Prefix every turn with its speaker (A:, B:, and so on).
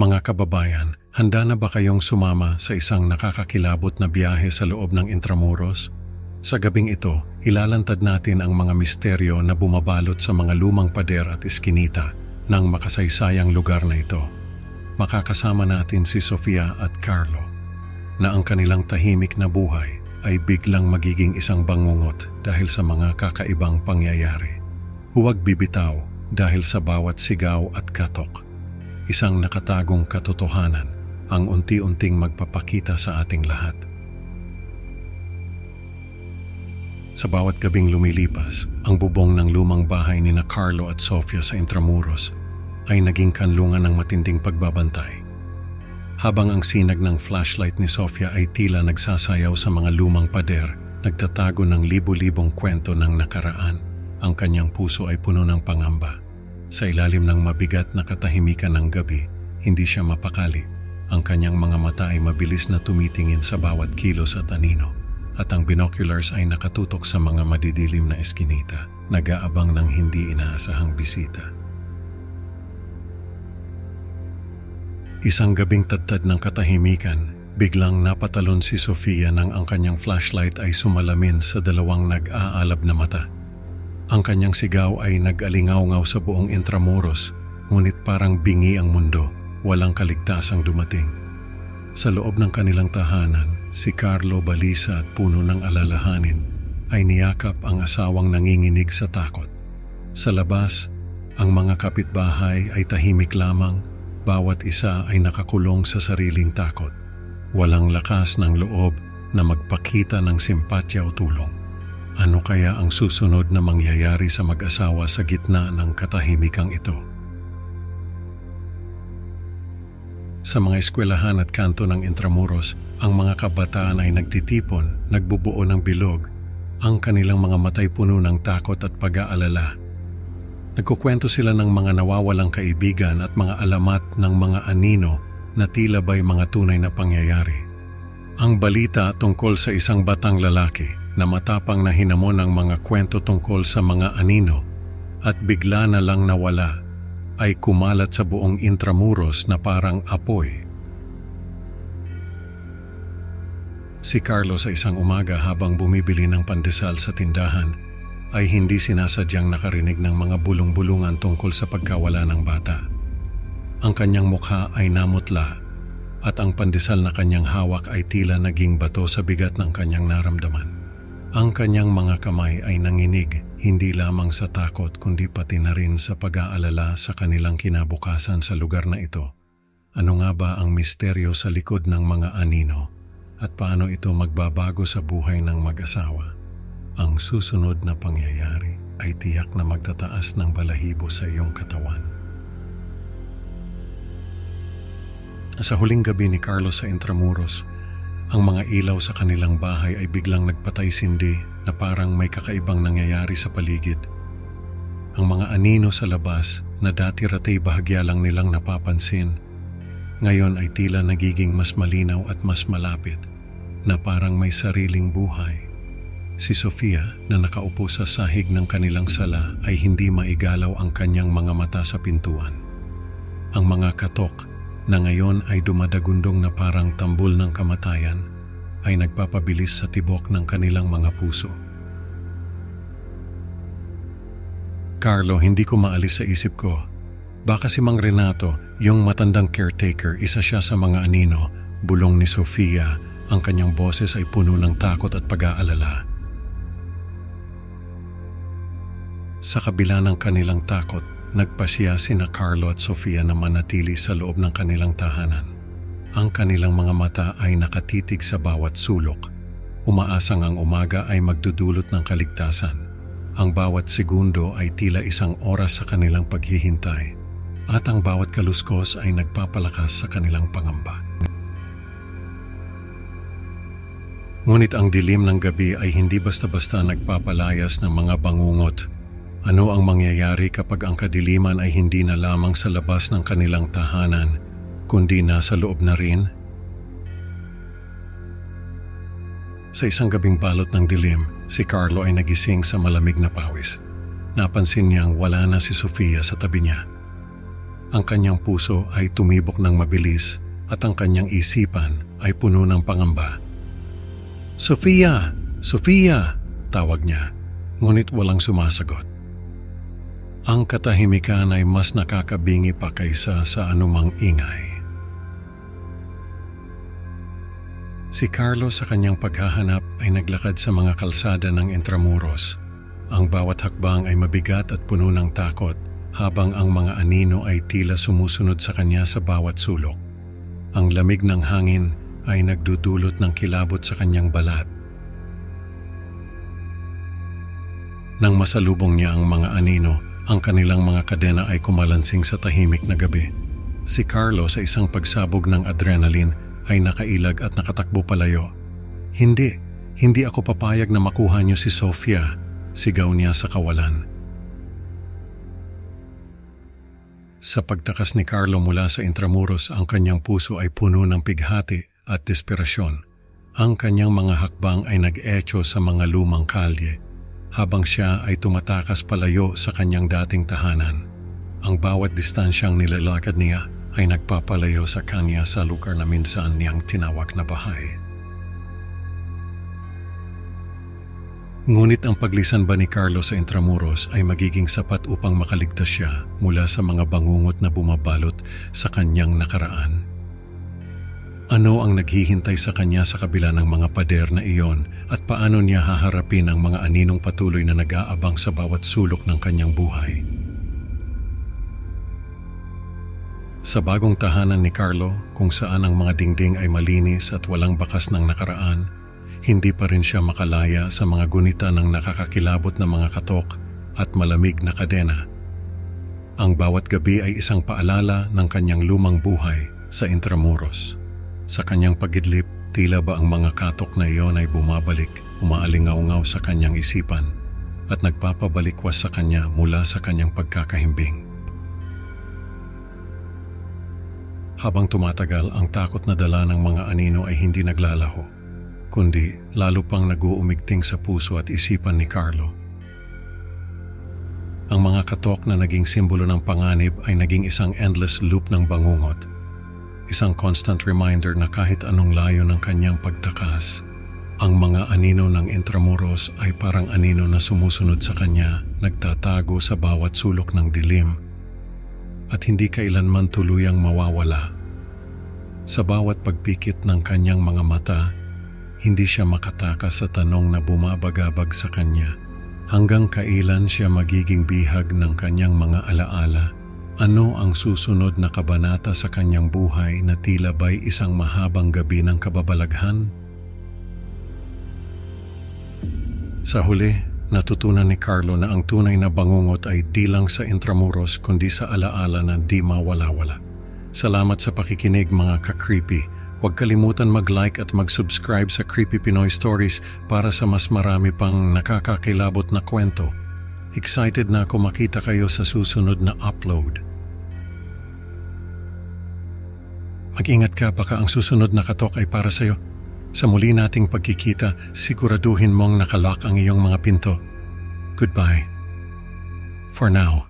A: Mga kababayan, handa na ba kayong sumama sa isang nakakakilabot na biyahe sa loob ng Intramuros? Sa gabing ito, ilalantad natin ang mga misteryo na bumabalot sa mga lumang pader at iskinita ng makasaysayang lugar na ito. Makakasama natin si Sofia at Carlo na ang kanilang tahimik na buhay ay biglang magiging isang bangungot dahil sa mga kakaibang pangyayari. Huwag bibitaw dahil sa bawat sigaw at katok. Isang nakatagong katotohanan ang unti-unting magpapakita sa ating lahat. Sa bawat gabing lumilipas, ang bubong ng lumang bahay ni na Carlo at Sofia sa Intramuros ay naging kanlungan ng matinding pagbabantay. Habang ang sinag ng flashlight ni Sofia ay tila nagsasayaw sa mga lumang pader, nagtatago ng libu-libong kwento ng nakaraan, ang kanyang puso ay puno ng pangamba. Sa ilalim ng mabigat na katahimikan ng gabi, hindi siya mapakali. Ang kanyang mga mata ay mabilis na tumitingin sa bawat kilos at anino, at ang binoculars ay nakatutok sa mga madidilim na eskinita, nag-aabang ng hindi inaasahang bisita. Isang gabing tadtad ng katahimikan, biglang napatalon si Sofia nang ang kanyang flashlight ay sumalamin sa dalawang nag-aalab na mata. Ang kanyang sigaw ay nag-alingaw-ngaw sa buong Intramuros, ngunit parang bingi ang mundo, walang kaligtasang dumating. Sa loob ng kanilang tahanan, si Carlo Balisa at puno ng alalahanin ay niyakap ang asawang nanginginig sa takot. Sa labas, ang mga kapitbahay ay tahimik lamang, bawat isa ay nakakulong sa sariling takot. Walang lakas ng loob na magpakita ng simpatya o tulong. Ano kaya ang susunod na mangyayari sa mag-asawa sa gitna ng katahimikang ito? Sa mga eskwelahan at kanto ng Intramuros, ang mga kabataan ay nagtitipon, nagbubuo ng bilog, ang kanilang mga matay puno ng takot at pag-aalala. Nagkukwento sila ng mga nawawalang kaibigan at mga alamat ng mga anino na tila ba'y mga tunay na pangyayari. Ang balita tungkol sa isang batang lalaki na matapang na hinamon ng mga kwento tungkol sa mga anino at bigla na lang nawala ay kumalat sa buong Intramuros na parang apoy. Si Carlo sa isang umaga habang bumibili ng pandesal sa tindahan ay hindi sinasadyang nakarinig ng mga bulong-bulungan tungkol sa pagkawala ng bata. Ang kanyang mukha ay namutla at ang pandesal na kanyang hawak ay tila naging bato sa bigat ng kanyang naramdaman. Ang kanyang mga kamay ay nanginig hindi lamang sa takot kundi pati na rin sa pag-aalala sa kanilang kinabukasan sa lugar na ito. Ano nga ba ang misteryo sa likod ng mga anino at paano ito magbabago sa buhay ng mag-asawa? Ang susunod na pangyayari ay tiyak na magtataas ng balahibo sa iyong katawan. Sa huling gabi ni Carlos sa Intramuros, ang mga ilaw sa kanilang bahay ay biglang nagpatay sindi na parang may kakaibang nangyayari sa paligid. Ang mga anino sa labas na dati ratay bahagya lang nilang napapansin, ngayon ay tila nagiging mas malinaw at mas malapit na parang may sariling buhay. Si Sofia na nakaupo sa sahig ng kanilang sala ay hindi maigalaw ang kanyang mga mata sa pintuan. Ang mga katok na ngayon ay dumadagundong na parang tambol ng kamatayan ay nagpapabilis sa tibok ng kanilang mga puso. Carlo, hindi ko maalis sa isip ko. Baka si Mang Renato, yung matandang caretaker, isa siya sa mga anino, bulong ni Sofia, ang kanyang boses ay puno ng takot at pag-aalala. Sa kabila ng kanilang takot, nagpasya sina Carlo at Sofia na manatili sa loob ng kanilang tahanan. Ang kanilang mga mata ay nakatitig sa bawat sulok. Umaasang ang umaga ay magdudulot ng kaligtasan. Ang bawat segundo ay tila isang oras sa kanilang paghihintay at ang bawat kaluskos ay nagpapalakas sa kanilang pangamba. Ngunit ang dilim ng gabi ay hindi basta-basta nagpapalayas ng mga bangungot ano ang mangyayari kapag ang kadiliman ay hindi na lamang sa labas ng kanilang tahanan, kundi nasa loob na rin? Sa isang gabing balot ng dilim, si Carlo ay nagising sa malamig na pawis. Napansin niyang wala na si Sofia sa tabi niya. ang kanyang puso ay tumibok ng mabilis at ang kanyang isipan ay puno ng pangamba. Sofia! Sofia! Tawag niya, ngunit walang sumasagot. Ang katahimikan ay mas nakakabingi pa kaysa sa anumang ingay. Si Carlo sa kanyang paghahanap ay naglakad sa mga kalsada ng Intramuros. Ang bawat hakbang ay mabigat at puno ng takot habang ang mga anino ay tila sumusunod sa kanya sa bawat sulok. Ang lamig ng hangin ay nagdudulot ng kilabot sa kanyang balat. Nang masalubong niya ang mga anino, ang kanilang mga kadena ay kumalansing sa tahimik na gabi. Si Carlo sa isang pagsabog ng adrenaline ay nakailag at nakatakbo palayo. Hindi, hindi ako papayag na makuha niyo si Sofia, sigaw niya sa kawalan. Sa pagtakas ni Carlo mula sa Intramuros, ang kanyang puso ay puno ng pighati at desperasyon. Ang kanyang mga hakbang ay nag-echo sa mga lumang kalye, habang siya ay tumatakas palayo sa kanyang dating tahanan. Ang bawat distansyang nilalakad niya ay nagpapalayo sa kanya sa lugar na minsan niyang tinawag na bahay. Ngunit ang paglisan ba ni Carlos sa Intramuros ay magiging sapat upang makaligtas siya mula sa mga bangungot na bumabalot sa kanyang nakaraan? Ano ang naghihintay sa kanya sa kabila ng mga pader na iyon at paano niya haharapin ang mga aninong patuloy na nag-aabang sa bawat sulok ng kanyang buhay? Sa bagong tahanan ni Carlo, kung saan ang mga dingding ay malinis at walang bakas ng nakaraan, hindi pa rin siya makalaya sa mga gunita ng nakakakilabot na mga katok at malamig na kadena. Ang bawat gabi ay isang paalala ng kanyang lumang buhay sa Intramuros. Sa kanyang pagidlip, tila ba ang mga katok na iyon ay bumabalik, umaalingaw-ngaw sa kanyang isipan at nagpapabalikwas sa kanya mula sa kanyang pagkakahimbing. Habang tumatagal, ang takot na dala ng mga anino ay hindi naglalaho, kundi lalo pang nag-uumigting sa puso at isipan ni Carlo. Ang mga katok na naging simbolo ng panganib ay naging isang endless loop ng bangungot. Isang constant reminder na kahit anong layo ng kanyang pagtakas, ang mga anino ng Intramuros ay parang anino na sumusunod sa kanya, nagtatago sa bawat sulok ng dilim at hindi kailanman tuluyang mawawala. Sa bawat pagpikit ng kanyang mga mata, hindi siya makatakas sa tanong na bumabagabag sa kanya. Hanggang kailan siya magiging bihag ng kanyang mga alaala? Ano ang susunod na kabanata sa kanyang buhay na tila ba'y isang mahabang gabi ng kababalaghan? Sa huli, natutunan ni Carlo na ang tunay na bangungot ay di lang sa Intramuros kundi sa alaala na di mawala-wala. Salamat sa pakikinig mga ka-creepy. Huwag kalimutan mag-like at mag-subscribe sa Creepy Pinoy Stories para sa mas marami pang nakakakilabot na kwento. Excited na ako makita kayo sa susunod na upload. Mag-ingat ka baka ang susunod na katok ay para sa'yo. Sa muli nating pagkikita, siguraduhin mong nakalock ang iyong mga pinto. Goodbye. For now.